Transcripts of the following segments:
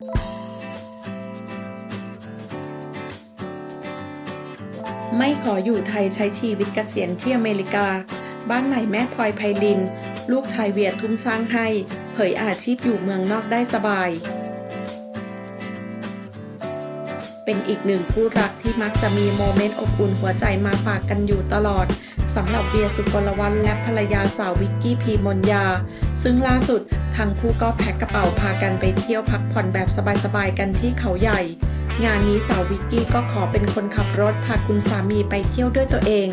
ไม่ขออยู่ไทยใช้ชีวิตเกษียณที่อเมริกา บ้านใหม่แม่พลอยไพลิน ลูกชายเวียทุ่มสร้างให้ เผยอาชีพอยู่เมืองนอกได้สบาย เป็นอีกหนึ่งคู่รักที่มักจะมีโมเมนต์อบอุ่นหัวใจมาฝากกันอยู่ตลอดสำหรับเวียสุกลวัฒน์และภรรยาสาววิกกี้พีมนยา ซึ่งล่าสุดทั้งคู่ก็แพ็คกระเป๋าพากันไปเที่ยวพักผ่อนแบบสบายๆกันที่เขาใหญ่ งานนี้สาววิกกี้ก็ขอเป็นคนขับรถพาคุณสามีไปเที่ยวด้วยตัวเอง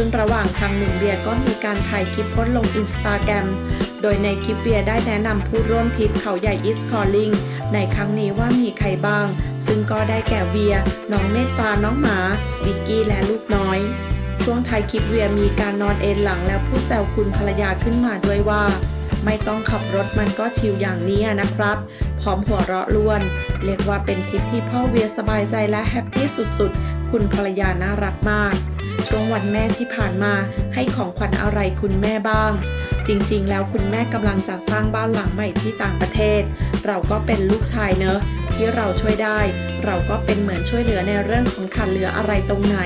ซึ่งระหว่างทางหนุ่มเบียร์ก็มีการถ่ายคลิปโพสลงอินสตาแกรม โดยในคลิปเบียร์ได้แนะนำผู้ร่วมทริปเขาใหญ่อิสคอลลิงในครั้งนี้ว่ามีใครบ้าง ซึ่งก็ได้แก่เวีย น้องเมตตา น้องหมา วิกกี้และลูกน้อย ช่วงท้ายคลิปเวียมีการนอนเอนหลังแล้วพูดแซวคุณภรรยาขึ้นมาด้วยว่า ไม่ต้องขับรถมันก็ชิลอย่างนี้นะครับ พร้อมหัวเราะล้วน เรียกว่าเป็นทริปที่พ่อเวียสบายใจและแฮปปี้สุดๆ คุณภรรยาน่ารักมาก ช่วงวันแม่ที่ผ่านมา ให้ของขวัญอะไรคุณแม่บ้าง จริงๆ แล้วคุณแม่กำลังจะสร้างบ้านหลังใหม่ที่ต่างประเทศ เราก็เป็นลูกชายเนอะที่เราช่วยได้ เราก็เป็นเหมือนช่วยเหลือในเรื่องของขาดเหลืออะไรตรงไหน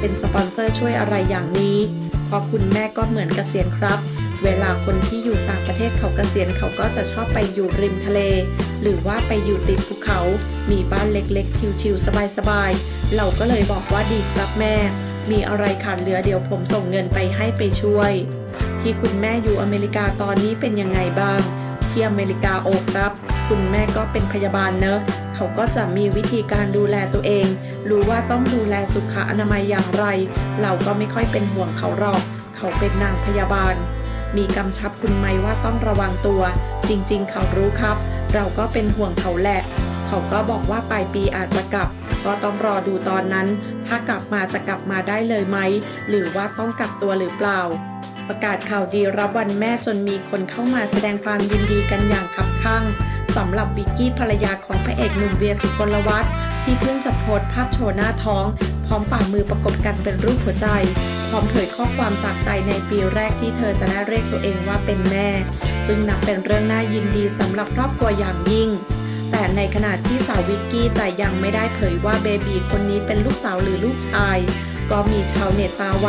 เป็นสปอนเซอร์ช่วยอะไรอย่างนี้เพราะคุณแม่ก็เหมือนเกษียณครับเวลาคนที่อยู่ต่างประเทศเขาเกษียณเขาก็จะชอบไปอยู่ริมทะเล หรือว่าไปอยู่ติดภูเขา มีบ้านเล็กๆ ชิวๆสบายๆ เราก็เลยบอกว่าดีครับแม่ มีอะไรขาดเหลือเดี๋ยวผมส่งเงินไปให้ไปช่วย ที่คุณแม่อยู่อเมริกาตอนนี้เป็นยังไงบ้าง ที่อเมริกาโอครับ คุณแม่ก็เป็นพยาบาลเนอะเขาก็จะมีวิธีการดูแลตัวเอง รู้ว่าต้องดูแลสุขอนามัยอย่างไร เราก็ไม่ค่อยเป็นห่วงเขาหรอก เขาเป็นนางพยาบาล มีกำชับคุณไหมว่าต้องระวังตัว จริงๆ เขารู้ครับ เราก็เป็นห่วงเขาแหละ เขาก็บอกว่าปลายปีอาจจะกลับ ก็ต้องรอดูตอนนั้น ถ้ากลับมาจะกลับมาได้เลยไหม หรือว่าต้องกักตัวหรือเปล่า ประกาศข่าวดีรับวันแม่จนมีคนเข้ามาแสดงความยินดีกันอย่างคับข้างสำหรับวิกกี้ภรรยาของพระเอกหนุ่มเวียสุกลวัฒน์ที่เพิ่งจะโพสภาพโชว์หน้าท้อง พร้อมฝ่ามือประกบกันเป็นรูปหัวใจ พร้อมเผยข้อความจากใจในปีแรกที่เธอจะได้เรียกตัวเองว่าเป็นแม่ซึ่งนับเป็นเรื่องน่ายินดีสำหรับครอบครัวอย่างยิ่ง แต่ในขณะที่สาววิกกี้จะยังไม่ได้เผยว่าเบบีคนนี้เป็นลูกสาวหรือลูกชาย ก็มีชาวเน็ตตาไว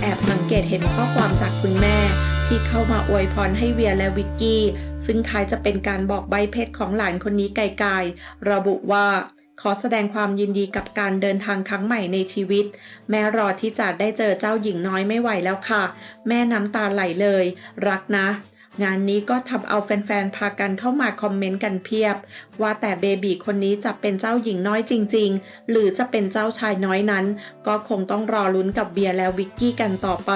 แอบสังเกตเห็นข้อความจากคุณแม่ ที่เข้ามาอวยพรให้เวียและวิกกี้ ซึ่งคล้ายจะเป็นการบอกใบเพศของหลานคนนี้ไกลๆระบุว่าขอแสดงความยินดีกับการเดินทางครั้งใหม่ในชีวิต แม่รอที่จะได้เจอเจ้าหญิงน้อยไม่ไหวแล้วค่ะ แม่น้ำตาไหลเลย รักนะ งานนี้ก็ทำเอาแฟนๆ พากันเข้ามาคอมเมนต์กันเพียบ ว่าแต่เบบีคนนี้จะเป็นเจ้าหญิงน้อยจริง ๆ หรือจะเป็นเจ้าชายน้อยนั้น ก็คงต้องรอลุ้นกับเบียร์และวิกกี้กันต่อไป